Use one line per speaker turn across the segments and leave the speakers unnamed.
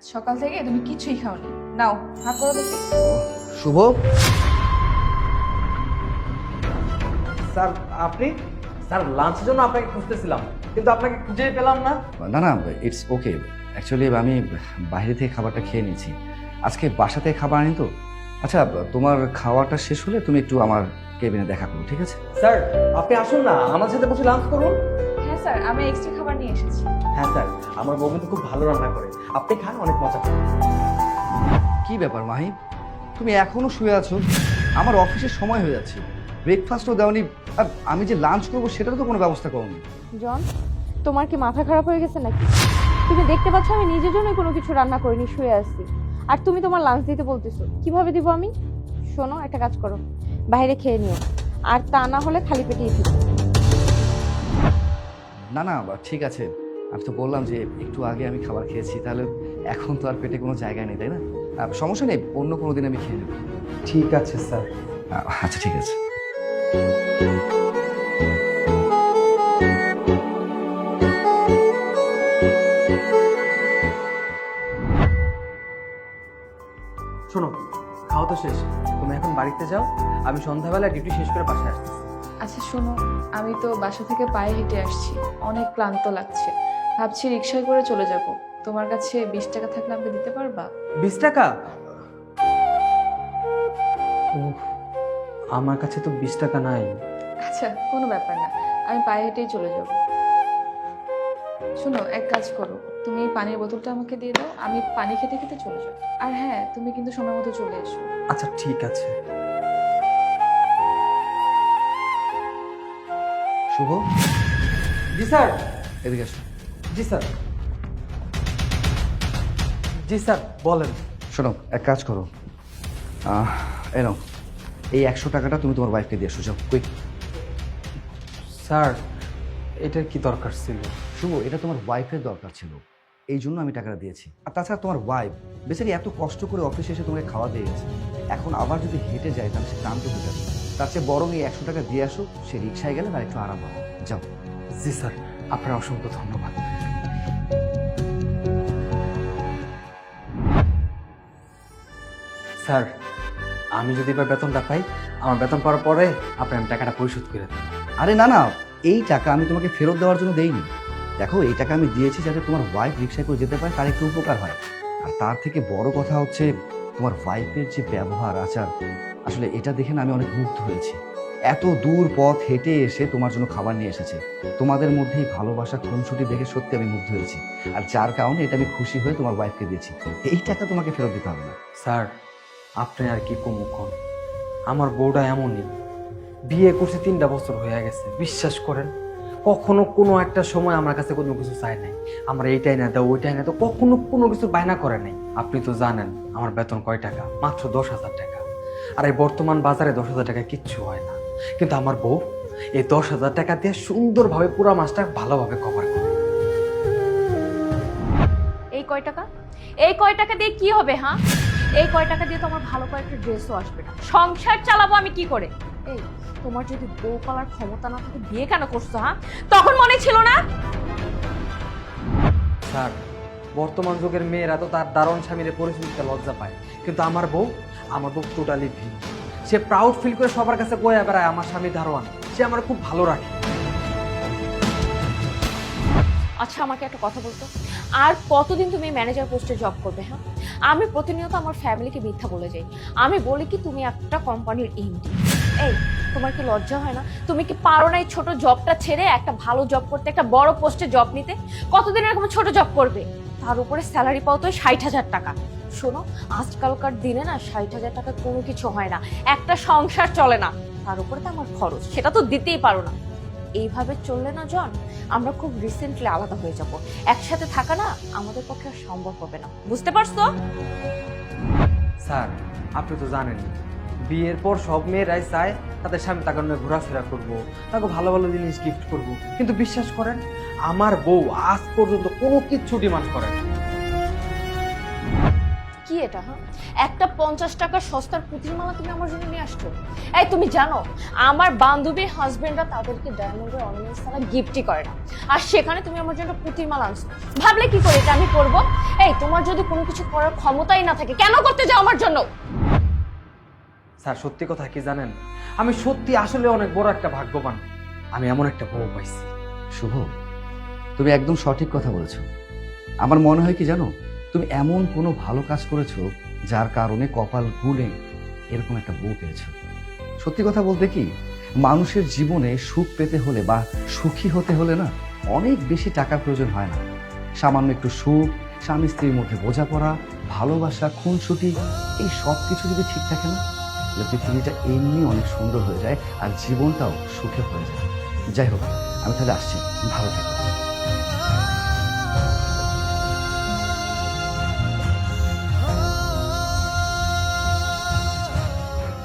আজ সকাল থেকে তুমি কিছুই খাওনি। নাও ভাগ করো দেখি।
শুভ।
স্যার আপনি? স্যার লাঞ্চের জন্য আপনাকে খুঁজতেছিলাম কিন্তু আপনাকে খুঁজে পেলাম না।
না না ইটস ওকে অ্যাকচুয়ালি আমি বাইরে থেকে খাবারটা খেয়ে নিয়েছি। আজকে বাসা থেকে খাবার আনি তো। আচ্ছা তোমার খাওয়াটা শেষ হলে তুমি একটু আমার কেবিনে দেখা করো ঠিক আছে?
স্যার আপনি আসুন না আমার সাথে বসে লাঞ্চ করুন।
স্যার আমি এক্সট্রা খাবার নিয়ে এসেছি।
হ্যাঁ স্যার আমার বউ কিন্তু খুব ভালো রান্না করে। আপনি খান অনেক মজা পাবেন
কি ব্যাপার মাহিম? তুমি এখনও শুয়ে আছো? আমার অফিসের সময় হয়ে যাচ্ছে। ব্রেকফাস্টও দাওনি। আর আমি যে লাঞ্চ করব সেটারও তো কোনো ব্যবস্থা করোনি।
জন তোমার কি মাথা খারাপ হয়ে গেছে নাকি? তুমি দেখতে পাচ্ছ আমি নিজের জন্য কোনো কিছু রান্না করিনি শুয়ে আসছি আর তুমি তোমার লাঞ্চ দিতে বলতেছো। কীভাবে দিব আমি? শোনো একটা কাজ করো। বাইরে খেয়ে নিও। আর তা না হলে খালি পেটেই দিও
না না বা- ঠিক আছে। আমি তো বললাম যে একটু আগে আমি খাবার খেয়েছি তাহলে এখন তো আর পেটে কোনো জায়গা নেই তাই না? সমস্যা নেই অন্য কোনো দিন আমি খেয়ে নেব।
ঠিক আছে স্যার।
আচ্ছা ঠিক আছে।
শোনো খাওয়া তো শেষ। তুমি এখন বাড়িতে যাও আমি সন্ধ্যাবেলা ডিউটি শেষ করে বাসায় আসতেছি।
আচ্ছা শোনো আমি তো বাসা থেকে পায়ে হেঁটে আসছি। অনেক ক্লান্ত লাগছে। ভাবছি রিক্সায় করে চলে যাব। তোমার কাছে বিশ টাকা থাকলে আমাকে দিতে পারবা?
বিশ টাকা? উফ, আমার কাছে তো বিশ টাকা নাই।
আচ্ছা কোনো ব্যাপার না। আমি পায়ে হেঁটেই চলে যাব। শোনো এক কাজ করো। তুমি এই পানির বোতলটা আমাকে দিয়ে দাও। আমি পানি খেতে খেতে চলে যাব। আর হ্যাঁ তুমি কিন্তু সময় মতো চলে এসো।
আচ্ছা ঠিক আছে।
শুভ।
জি স্যার।
এদিকে আসো
জি স্যার। জি স্যার বলেন।
শোনো এক কাজ করো। আহ, এই একশো টাকাটা তুমি তোমার ওয়াইফকে দিয়ে এসো যাও কুইক
স্যার এটার কি দরকার ছিল?
শুভ এটা তোমার ওয়াইফের দরকার ছিল। এই জন্য আমি টাকাটা দিয়েছি। আর তাছাড়া তোমার ওয়াইফ বেচারি এত কষ্ট করে অফিসে এসে তোমাকে খাওয়া দিয়ে গেছে। এখন আবার যদি হেঁটে যায় তাহলে সে ক্লান্ত হয়ে যাবে। তার চেয়ে বরং এই একশো টাকা দিয়ে আসো সে রিক্সায় গেলে তার একটু আরাম হবে। যাও।
জি স্যার। আপনার অসংখ্য ধন্যবাদ। স্যার আমি যদি এবার বেতনটা পাই আমার বেতন পাওয়ার পরে আপনি আমি টাকাটা পরিশোধ করে দেন।
আরে না না এই টাকা আমি তোমাকে ফেরত দেওয়ার জন্য দেইনি। দেখো এই টাকা আমি দিয়েছি যাতে তোমার ওয়াইফ রিক্সায় করে যেতে পারে তার একটু উপকার হয়। আর তার থেকে বড় কথা হচ্ছে তোমার ওয়াইফের যে ব্যবহার আচার আসলে এটা দেখে না আমি অনেক মুগ্ধ হয়েছি। এত দূর পথ হেঁটে এসে তোমার জন্য খাবার নিয়ে এসেছে। তোমাদের মধ্যেই ভালোবাসা খুনছুটি দেখে সত্যি আমি মুগ্ধ হয়েছি। আর যার কারণে এটা আমি খুশি হয়ে তোমার ওয়াইফকে দিয়েছি। এই টাকা তোমাকে ফেরত দিতে হবে না।
স্যার, আপনি আর কি কমুক্ষণ আমার বউটা এমনই। বিয়ে করছে তিনটা বছর হয়ে গেছে। বিশ্বাস করেন, কখনো কোনো একটা সময় আমার কাছে কোনো কিছু চায় নাই। আমার এইটাই না দাও ওইটাই না তো কখনো কোনো কিছু বায়না করে নাই। আপনি তো জানেন, আমার বেতন কয় টাকা? মাত্র দশ হাজার টাকা। আর এই বর্তমান বাজারে দশ হাজার টাকা কিচ্ছু হয় না। কিন্তু আমার বউ এই দশ হাজার টাকা দিয়ে সুন্দরভাবে পুরো মাসটা ভালোভাবে কভার করে।
এই কয় টাকা? এই কয় টাকা দিয়ে কি হবে হ্যাঁ? এই কয় টাকা দিয়ে তো আমার ভালো কয়েকটা ড্রেসও আসবে না। সংসার চালাবো আমি কি করে? এই তোমার যদি বউ পালার ক্ষমতা না থাকে বিয়ে কেন করছ হ্যাঁ? তখন মনে ছিল না?
স্যার বর্তমান যুগের মেয়েরা তো তার দারুণ স্বামীর পরিস্থিতিতে লজ্জা পায়। কিন্তু আমার বউ বউ টোটালি ভিন্ন। সে প্রাউড ফিল করে সবার কাছে কয়ে বেড়ায় আমার স্বামী দারোয়ান সে আমার খুব ভালো রাখে।
আচ্ছা আমাকে একটা কথা বলতো। আর কতদিন তুমি ম্যানেজার পোস্টে জব করবে হ্যাঁ? আমি প্রতিনিয়ত আমার ফ্যামিলিকে মিথ্যা বলে যাই। আমি বলি কি, তুমি একটা কোম্পানির এমডি এই, তোমার কি লজ্জা হয় না? তুমি কি পারো না এই ছোট জবটা ছেড়ে একটা ভালো জব করতে, একটা বড় পোস্টে জব নিতে? কতদিন এরকম ছোট জব করবে? তার উপরে স্যালারি পাও তো ষাট হাজার টাকা। শোনো, আজকালকার দিনে না ষাট হাজার টাকা কোনো কিছু হয় না। একটা সংসার চলে না, তার উপরে তো আমার খরচ, সেটা তো দিতেই পারো না। এইভাবে চললে না জন, আমরা খুব রিসেন্টলি আলাদা হয়ে যাব। একসাথে থাকা না আমাদের পক্ষে আর সম্ভব হবে না। বুঝতে পারছ?
স্যার, আপনি তো জানেন, বিয়ের পর সব মেয়েরাই চায় তাদের স্বামী তাকে নিয়ে ঘোরাফেরা করব, তাকে ভালো ভালো জিনিস গিফট করব। কিন্তু বিশ্বাস করেন, আমার বউ আজ পর্যন্ত কোনো কিচ্ছু ডিমান্ড করে না।
কি এটা হ্যাঁ? একটা পঞ্চাশ টাকার সস্তার পুঁতির মালা তুমি আমার জন্য নিয়ে আসছো? এই তুমি জানো আমার বান্ধবীর হাজবেন্ডরা তাদেরকে ডায়মন্ডের অর্নামেন্টস ছাড়া গিফটই করে না। আর সেখানে তুমি আমার জন্য পুঁতির মালা আনছো। ভাবলে কি করে এটা আমি করব এই তোমার যদি কোনো কিছু করার ক্ষমতাই না থাকে কেন করতে যাও আমার জন্য?
স্যার সত্যি কথা কি জানেন? আমি সত্যি আসলে অনেক বড় একটা ভাগ্যবান। আমি এমন একটা বউ পাইছি।
শুভ তুমি একদম সঠিক কথা বলেছ। আমার মনে হয় কি জানো তুমি এমন কোনো ভালো কাজ করেছ যার কারণে কপাল গুলে এরকম একটা বউ পেয়েছ। সত্যি কথা বলতে কি, মানুষের জীবনে সুখ পেতে হলে বা সুখী হতে হলে না অনেক বেশি টাকার প্রয়োজন হয় না। সামান্য একটু সুখ, স্বামী স্ত্রীর মধ্যে বোঝাপড়া, ভালোবাসা, খুনসুটি, এই সব কিছু যদি ঠিক থাকে না তাহলে পৃথিবীটা এমনি অনেক সুন্দর হয়ে যায় আর জীবনটাও সুখে হয়ে যায়। যাই হোক, আমি তাহলে আসছি। ভালো থেকো।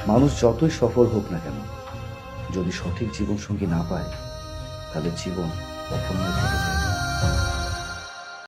মানুষ যতই সফল হোক না কেন, যদি সঠিক জীবনসঙ্গী না পায় তাহলে জীবন অপূর্ণ থেকে যায়।